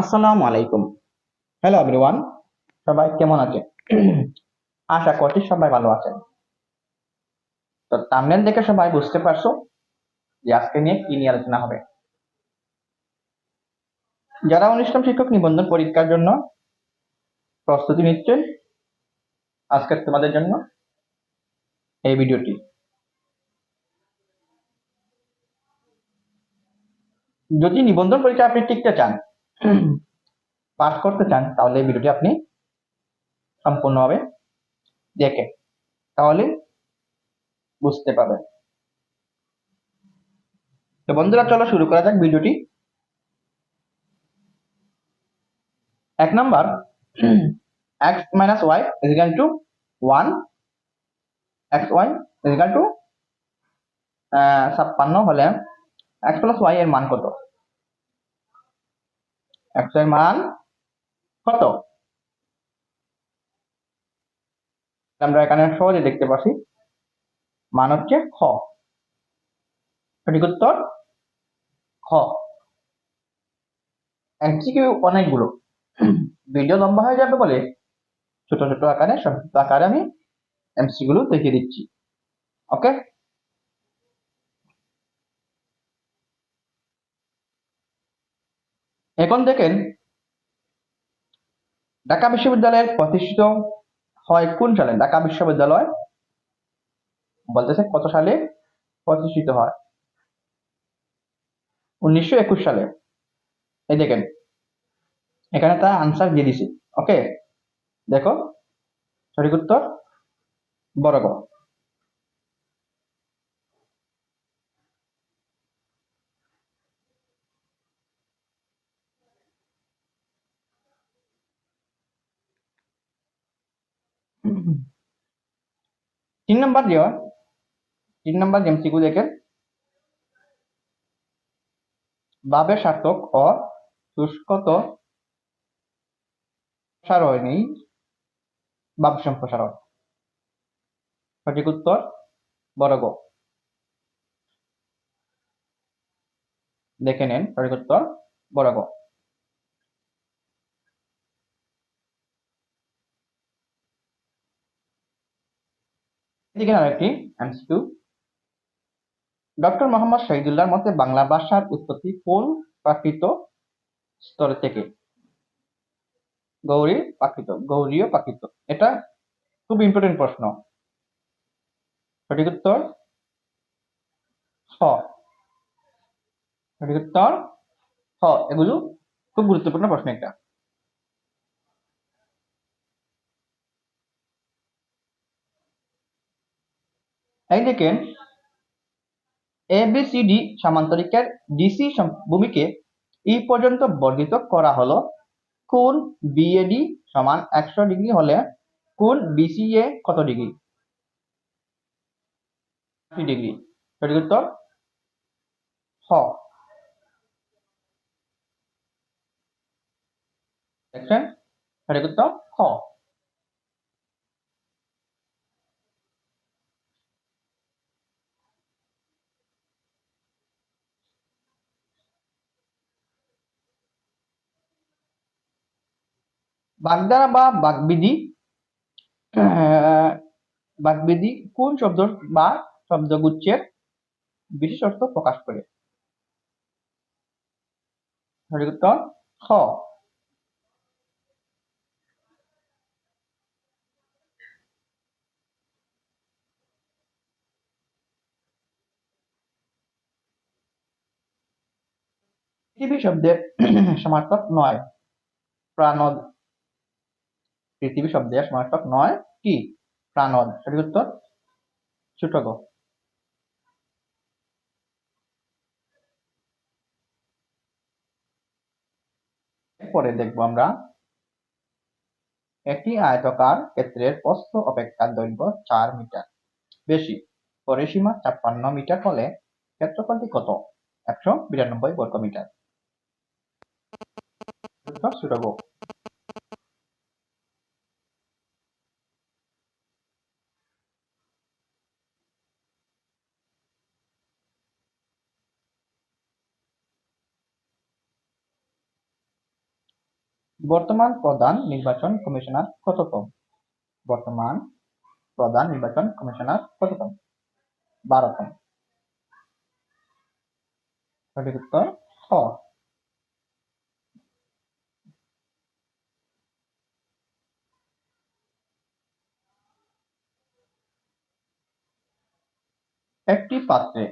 আসসালামু আলাইকুম। Hello everyone সবাই কেমন আছেন? আশা করছি সবাই ভালো আছেন। তো থাম্বনেল দেখে সবাই বুঝতে পারছ যে আজকে নিয়ে কি নিয়ে আলোচনা হবে। যারা অনুষ্ঠান শিক্ষক নিবন্ধন পরীক্ষার জন্য প্রস্তুতি নিচ্ছেন, আজকে তোমাদের জন্য এই ভিডিওটি। যদি নিবন্ধন পরীক্ষা আপনি টিকতে চান পাস করতে চান, তাহলে ভিডিওটি আপনি সম্পূর্ণভাবে দেখেন। তাহলে বুঝতে পারবেন। তো বন্ধুরা, চলো শুরু করা যাক ভিডিওটি। এক number. X minus Y is equal to one X Y is equal to ছাপ্পান্ন হলে এক্স প্লাস ওয়াই এর মান কত? এক্সের মান কত? আমরা এখানে সহজে দেখতে পাচ্ছি, মান হচ্ছে খ। সঠিক উত্তর, খ। এমসিকিউ অনেকগুলো। ভিডিও লম্বা হয়ে যাবে বলে ছোট ছোট আকারে সংক্ষিপ্ত আকারে আমি এমসি গুলো দেখিয়ে দিচ্ছি। ওকে? এখন দেখেন, ঢাকা বিশ্ববিদ্যালয়ের প্রতিষ্ঠিত হয় কোন সালে? ঢাকা বিশ্ববিদ্যালয় বলতেছে কত সালে প্রতিষ্ঠিত হয়? উনিশশো একুশ সালে। এই দেখেন, এখানে তার আনসার দিয়ে দিছি। ওকে দেখো, সঠিক উত্তর বড় গ তিন নম্বর দেওয়া তিন নম্বর এমসিকিউ দেখেন ভাবের সার্থক ও শুষ্কত সারণী ভাব সম্প্রসারণ সঠিক উত্তর, বর্গ। দেখে নেন সঠিক উত্তর বর্গ এদিকে আরেকটি এমসিকিউ ডক্টর মোহাম্মদ শহীদুল্লাহর মতে বাংলা ভাষার উৎপত্তি কোন প্রাকৃত স্তর থেকে? গৌরী প্রাকৃত, গৌরীয় প্রাকৃত। এটা খুব ইম্পর্টেন্ট প্রশ্ন। সঠিক উত্তর হ। সঠিক উত্তর হ। এগুলো খুব গুরুত্বপূর্ণ প্রশ্ন একটা। এই দেখেন এবিসিডি সামান্তরিকের ডিসি ভূমিকে ই পর্যন্ত বর্ধিত করা হলো। কোন বিএডি সমান একশো ডিগ্রি হলে কোন বিসিএ কত ডিগ্রি? ডিগ্রি। সঠিক উত্তর? হ। দেখছেন? সঠিক উত্তর? খ বাগধারা বা বাগবিধি বাগবিধি কোন শব্দ বা শব্দগুচ্ছের বিশেষ অর্থ প্রকাশ করে? সঠিক উত্তর, খ। পৃথিবী শব্দের সমার্থক নয়। প্রাণদ পৃথিবী শব্দের সমার্থক নয় কি? প্রাণদ সঠিক উত্তর? ছোট গ পরে দেখব আমরা একটি আয়তকার ক্ষেত্রের প্রস্থ অপেক্ষা দৈর্ঘ্য চার মিটার। বেশি। পরিসীমা ছাপ্পান্ন মিটার হলে ক্ষেত্রফলটি কত? একশো বিরানব্বই বর্গ মিটার ছোট বর্তমান প্রধান নির্বাচন কমিশনার কততম? বর্তমান প্রধান নির্বাচন কমিশনার কততম? বারোতম। সঠিক উত্তর খ। একটি পাত্রে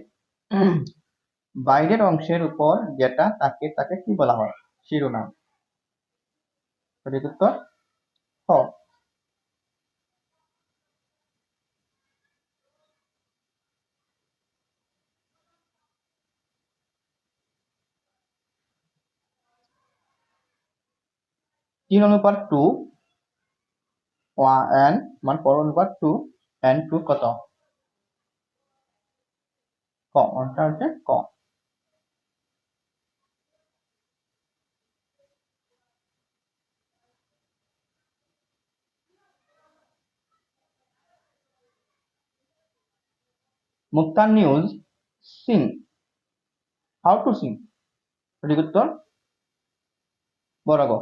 বাইরের অংশের উপর যেটা থাকে তাকে কি বলা হয়? শিরোনাম। সঠিক উত্তর তিন অনুপাত টু ওয়ান মান পর অনুপাত টু এন টু কত? ক ওটা হচ্ছে মুক্তান news, sing. How to sing সঠিক উত্তর বরাগ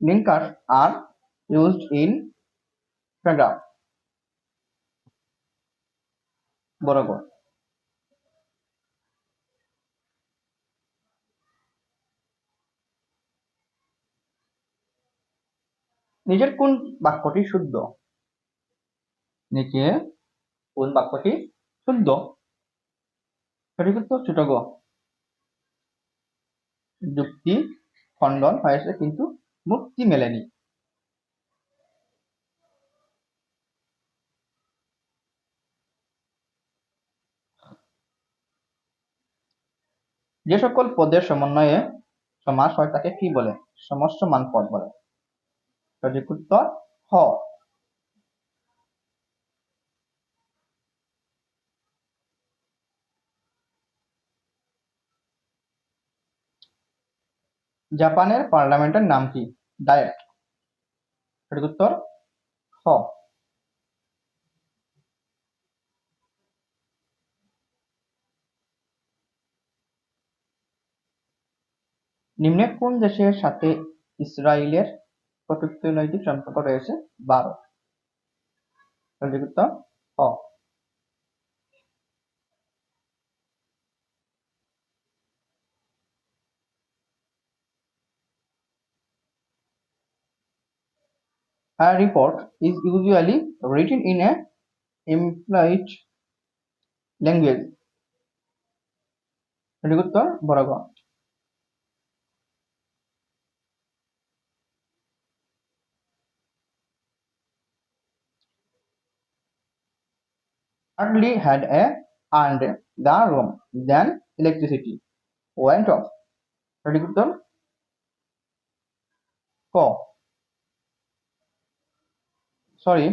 Linkers are used in paragraph. বরাবর নিচের কোন বাক্যটি শুদ্ধ? নিচে কোন বাক্যটি শুদ্ধ? সঠিক উত্তর ছোট গ যুক্তি খণ্ডন হয়েছে কিন্তু মুক্তি মেলেনি। যে সকল পদের সমন্বয়ে সমাস হয় তাকে কি বলে? সমস্যমান পদ বলে। সঠিক উত্তর হ জাপানের পার্লামেন্টের নাম কি? ডায়েট। সঠিক উত্তর হ নিম্নে কোন দেশের সাথে ইসরায়েলের কূটনৈতিক সম্পর্ক রয়েছে Bharat A report is usually written in a implied language. সঠিক উত্তর hardly had a and the room then electricity went off সঠিক উত্তর ক সরি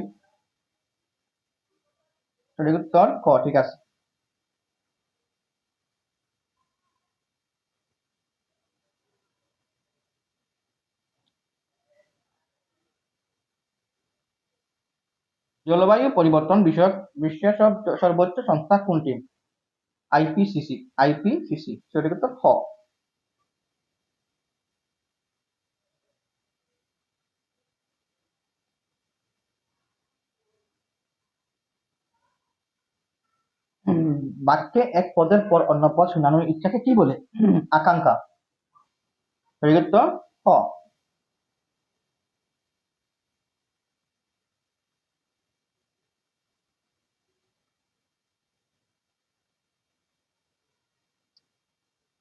সঠিক উত্তর ক ঠিক আছে জলবায়ু পরিবর্তন বিষয়ক বিশ্বের সর্বোচ্চ সংস্থা কোনটি? আইপিসিসি আইপিসিসি সঠিক উত্তর খ। বাক্যে এক পদের পর অন্য পদ শোনানোর ইচ্ছাকে কি বলে? আকাঙ্ক্ষা। হ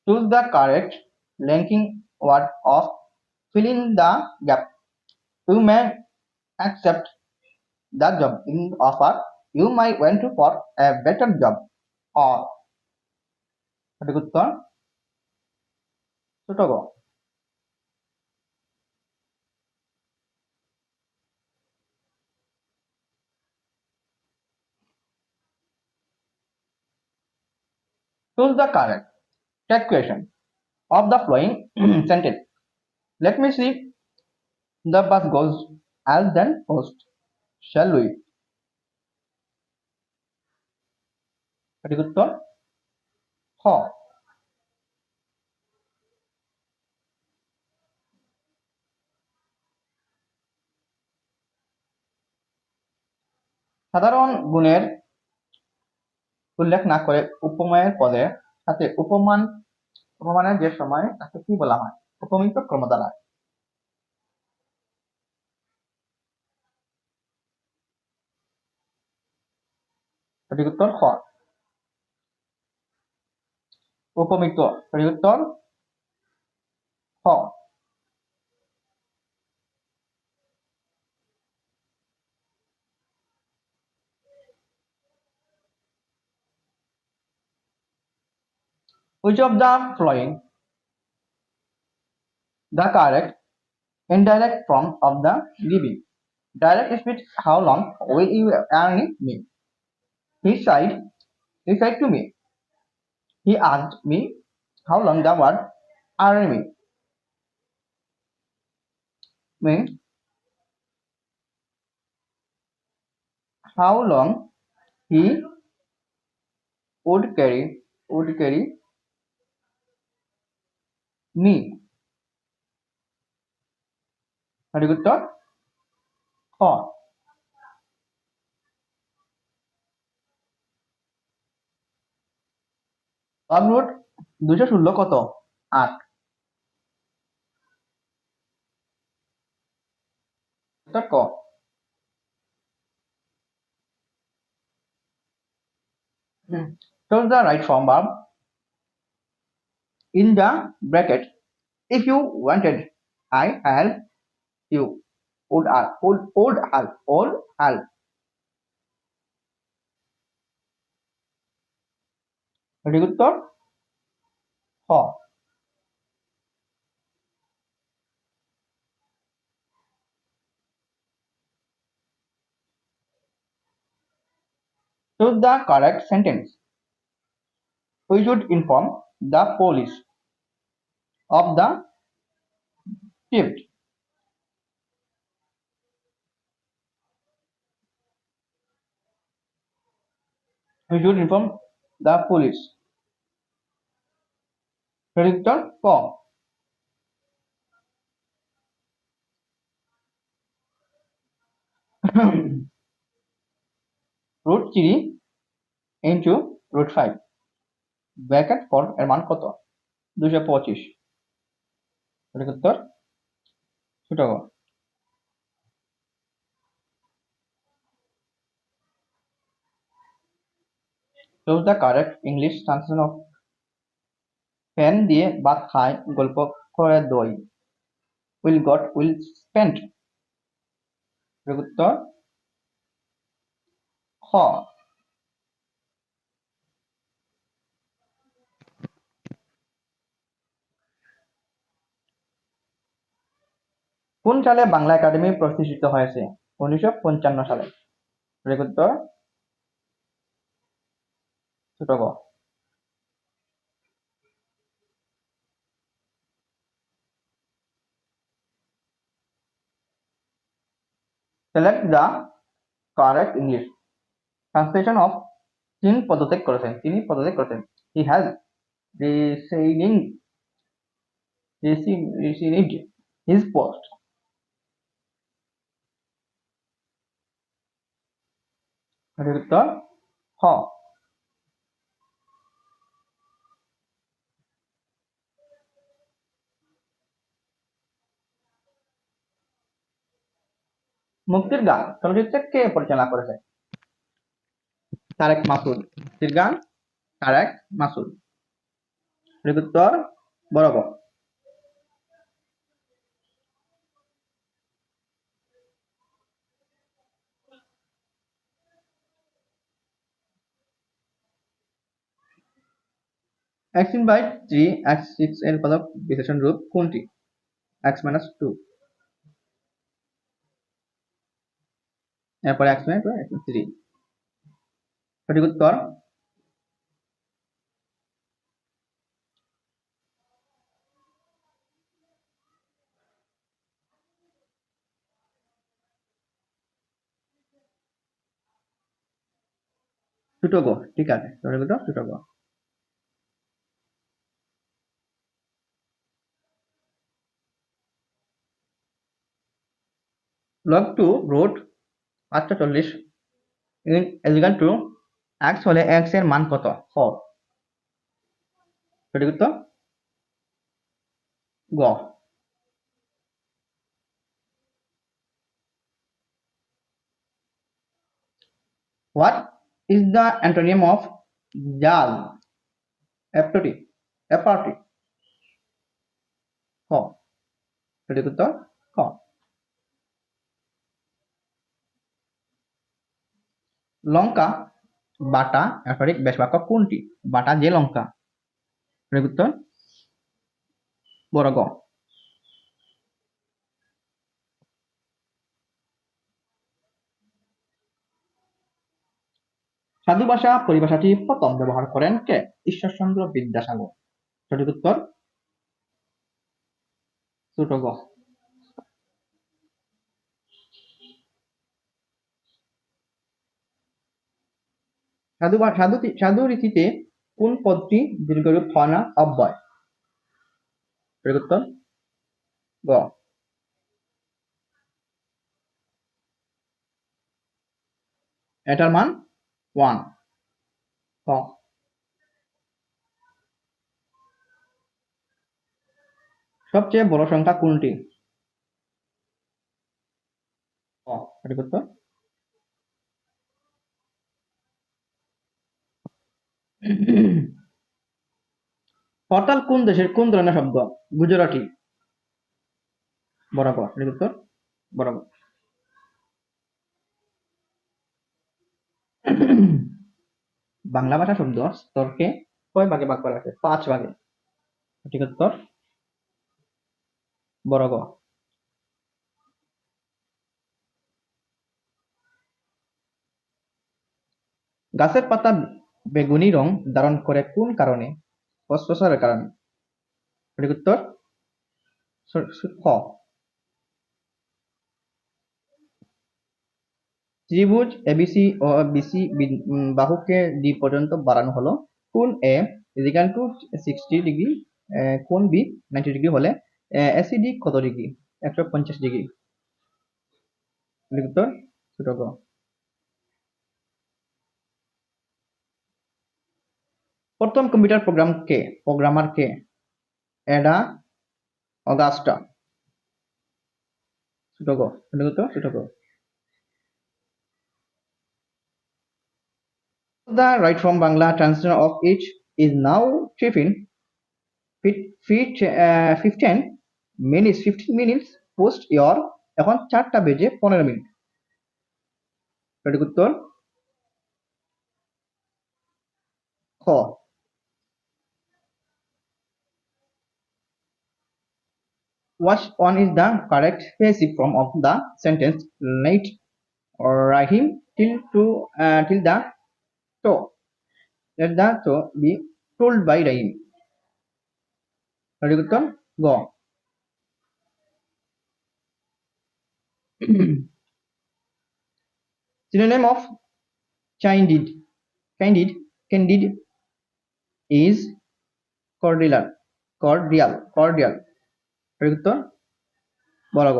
Choose the correct linking word of fill in the gap. You may accept the job in offer. You might want to for a better job. or সঠিক উত্তর ছোট গ Choose the correct tag question of the following sentence. Let me see. The bus goes as then post Shall we? সঠিক সাধারণ গুণের উল্লেখ না করে উপময়ের পদে সাথে উপমান উপমানের যে সময় তাকে কি বলা হয়? উপমিত ক্রম দ্বারা সঠিক উত্তর খ। উপমিত, সঠিক উত্তর খ। Which of the following the correct indirect form of the giving? Direct speech, how long will you earn me? He said, he said to me. He asked me how long the word earn me. Me. How long he would carry would carry me. সঠিক উত্তর খ root দুইশো ষোলো কত? আট। ক? Choose the right form verb in the bracket. If you wanted, I help you. Would help. Would, would help. Would help. সঠিক উত্তর খ Choose the correct sentence. We should inform the police Of the theft. We should inform the police. উত্তর ক root three into root five bracket four এর মান কত দুশো পঁচিশ সঠিক উত্তর ছোট গ ফ্যান দিয়ে ভাত খায়, গল্প করে দই। উইল গট উইল স্পেন্ট উত্তর খ। কোন সালে বাংলা একাডেমি প্রতিষ্ঠিত হয়েছে? উনিশশো সালে। সঠিক উত্তর। Select the correct English translation of তিন পদত্যাগ করেছেন। তিনি পদত্যাগ করেছেন। He has receiving receive received his post সঠিক হ মুক্তির গান চলচ্চিত্রে কে পরিচালনা করেছে তারেক মাসুদ মুক্তির গান তারেক মাসুদ উত্তর বরাবর x বাই থ্রি 3 সিক্স 6 এর পদক বিশ্লেষণ রূপ কোনটি x minus 2 এরপরে এক্স 2 x 3 সঠিক উত্তর ছোট গ ঠিক আছে। সঠিক উত্তর ছোট গ লগ টু রুট পাঁচশো চল্লিশ ইজিক্যাল টু এক্স হলে এক্সের মান কত ফোর সঠিক উত্তর গ What is the antonym of jal? Aptity. Apathy. ক সঠিক উত্তর ক লঙ্কা, বাটা সঠিক বেশ বাক্য কোনটি? বাটা যে লঙ্কা। উত্তর বড় সাধু ভাষা পরিভাষাটি প্রথম ব্যবহার করেন কে? ঈশ্বরচন্দ্র বিদ্যাসাগর। সঠিক উত্তর ছোট গ। সাধু সাধু সাধু রীতিতে কোন পদটি দীর্ঘরূপ হয় না? অব্যয়। গ। এটার মান ওয়ান ক। সবচেয়ে বড় সংখ্যা কোনটি? ক হরতাল কোন দেশের কোন ধরনের শব্দ? গুজরাটি। বরাবর উত্তর? বরাবর। বাংলা ভাষা শব্দ স্তরকে কয় ভাগে ভাগ করা আছে পাঁচ ভাগে। সঠিক উত্তর? বড় গ গাছের পাতা বেগুনি রং ধারণ করে কোন কারণে? ফসফরাসের কারণে। সঠিক উত্তর? খ ত্রিভুজ এবিসি ও বিসি বাহুকে ডি পর্যন্ত বাড়ানো হলো। কোন A is equal to sixty degree কোন বি নাইনটি ডিগ্রি হলে? এসিডি কত ডিগ্রি একশো পঞ্চাশ ডিগ্রি উত্তর? ছোট প্রথম কম্পিউটার প্রোগ্রাম কে প্রোগ্রামার কে এডা অগাস্টা ছোট গ ছোট গ The right from Bangla translation of each is now 15 fit, fit, uh, 15 minutes 15 minutes post your এখন চারটা বেজে পনেরো মিনিট সঠিক উত্তর খ Which one is the correct passive form of the sentence? Late Rahim till to uh, till the to. Let the to be told by Rahim. Go. Synonym of candid. Candid. Candid is cordial. Cordial. Cordial. সঠিক উত্তর বলা গ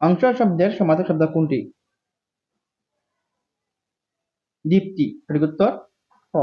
অংশ শব্দের সমাধান শব্দ কোনটি? দীপ্তি। উত্তর ক